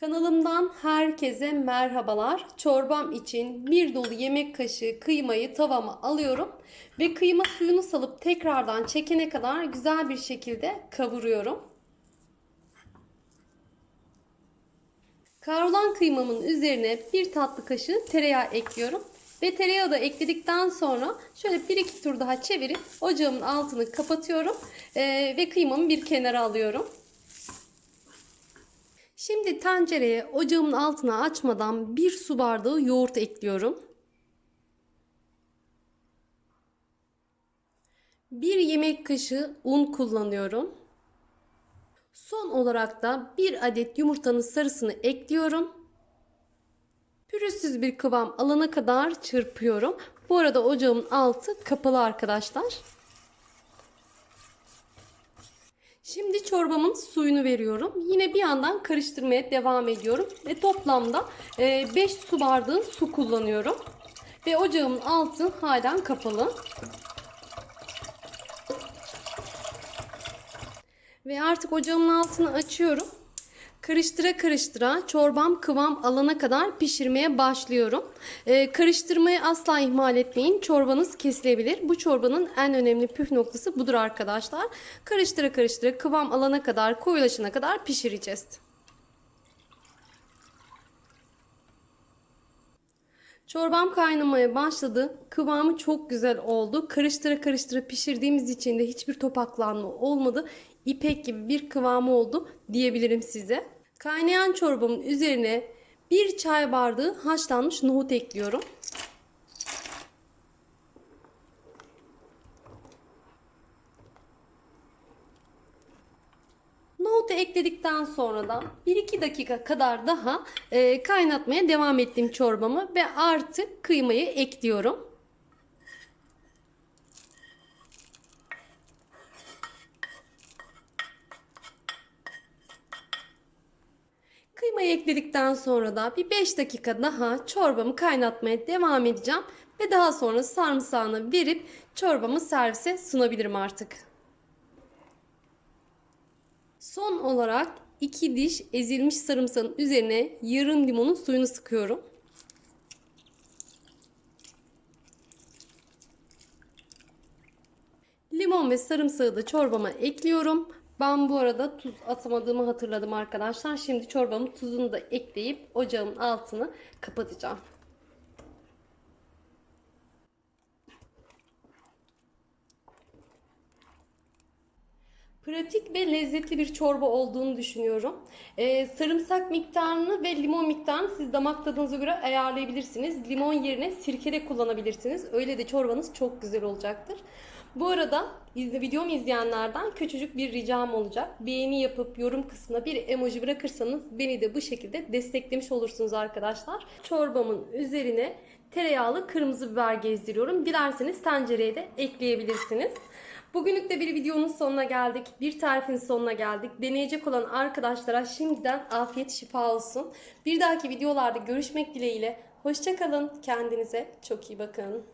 Kanalımdan herkese merhabalar. Çorbam için bir dolu yemek kaşığı kıymayı tavama alıyorum ve kıyma suyunu salıp tekrardan çekene kadar güzel bir şekilde kavuruyorum. Kavrulan kıymamın üzerine bir tatlı kaşığı tereyağı ekliyorum. Ve tereyağı da ekledikten sonra şöyle bir iki tur daha çevirip ocağımın altını kapatıyorum ve kıymamı bir kenara alıyorum. Şimdi tencereye ocağımın altına açmadan bir su bardağı yoğurt ekliyorum. Bir yemek kaşığı un kullanıyorum. Son olarak da bir adet yumurtanın sarısını ekliyorum. Pürüzsüz bir kıvam alana kadar çırpıyorum. Bu arada ocağımın altı kapalı arkadaşlar. Şimdi çorbamın suyunu veriyorum. Yine bir yandan karıştırmaya devam ediyorum. Ve toplamda 5 su bardağı su kullanıyorum. Ve ocağımın altı halen kapalı. Ve artık ocağımın altını açıyorum. Karıştıra karıştıra çorbam kıvam alana kadar pişirmeye başlıyorum. Ee, karıştırmayı asla ihmal etmeyin. Çorbanız kesilebilir. Bu çorbanın en önemli püf noktası budur arkadaşlar. Karıştıra karıştıra kıvam alana kadar koyulaşana kadar pişireceğiz. Çorbam kaynamaya başladı. Kıvamı çok güzel oldu. Karıştıra karıştıra pişirdiğimiz için de hiçbir topaklanma olmadı. İpek gibi bir kıvamı oldu diyebilirim size. Kaynayan çorbamın üzerine bir çay bardağı haşlanmış nohut ekliyorum. Nohutu ekledikten sonra da 1-2 dakika kadar daha e, kaynatmaya devam ettim çorbamı ve artık kıymayı ekliyorum. Kıymayı ekledikten sonra da bir 5 dakika daha çorbamı kaynatmaya devam edeceğim. Ve daha sonra sarımsağını verip çorbamı servise sunabilirim artık. Son olarak 2 diş ezilmiş sarımsağın üzerine yarım limonun suyunu sıkıyorum. Limon ve sarımsağı da çorbama ekliyorum. Ben bu arada tuz atamadığımı hatırladım arkadaşlar. Şimdi çorbamın tuzunu da ekleyip ocağımın altını kapatacağım. Pratik ve lezzetli bir çorba olduğunu düşünüyorum. Ee, sarımsak miktarını ve limon miktarını siz damak tadınıza göre ayarlayabilirsiniz. Limon yerine sirke de kullanabilirsiniz. Öyle de çorbanız çok güzel olacaktır. Bu arada videomu izleyenlerden küçücük bir ricam olacak. Beğeni yapıp yorum kısmına bir emoji bırakırsanız beni de bu şekilde desteklemiş olursunuz arkadaşlar. Çorbamın üzerine tereyağlı kırmızı biber gezdiriyorum. Dilerseniz tencereye de ekleyebilirsiniz. Bugünlük de bir videonun sonuna geldik. Bir tarifin sonuna geldik. Deneyecek olan arkadaşlara şimdiden afiyet şifa olsun. Bir dahaki videolarda görüşmek dileğiyle. Hoşçakalın. Kendinize çok iyi bakın.